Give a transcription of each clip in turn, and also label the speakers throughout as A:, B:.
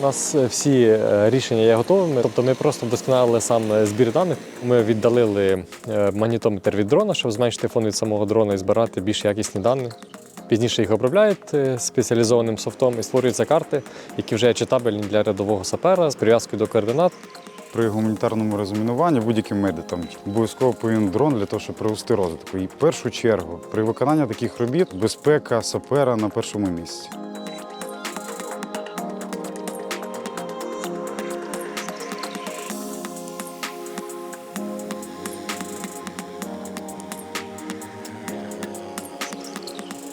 A: У нас е, всі е, рішення є готовими. Тобто ми просто вдосконалили сам е, збір даних. Ми віддалили магнітометр від дрона, щоб зменшити фон від самого дрона і збирати більш якісні дані. Пізніше їх обробляють спеціалізованим софтом і створюються карти, які вже читабельні для рядового сапера з прив'язкою до координат.
B: При гуманітарному розмінуванні будь-яким медикам обов'язково повинен дрон для того, щоб привести розвитку. І в першу чергу при виконанні таких робіт безпека сапера на першому місці.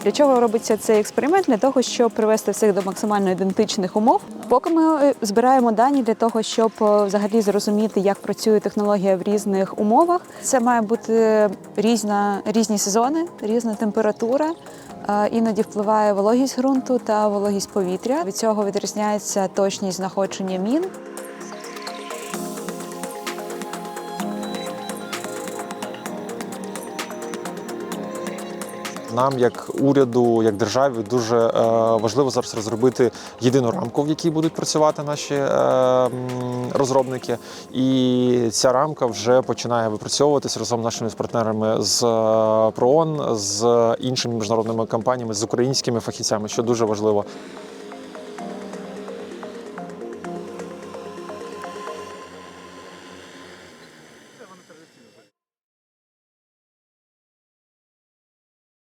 C: Для чого робиться цей експеримент? Для того, щоб привести всіх до максимально ідентичних умов. Поки ми е, збираємо дані для того, щоб е, взагалі зрозуміти, як працює технологія в різних умовах. Це має бути різна, різні сезони, різна температура. Е, Іноді впливає вологість ґрунту та вологість повітря. Від цього відрізняється точність знаходження мін.
D: Нам, як уряду, як державі, дуже е, важливо зараз розробити єдину рамку, в якій будуть працювати наші е, розробники. І ця рамка вже починає випрацьовуватись разом з нашими партнерами з е, ПРООН, з іншими міжнародними компаніями, з українськими фахівцями, що дуже важливо.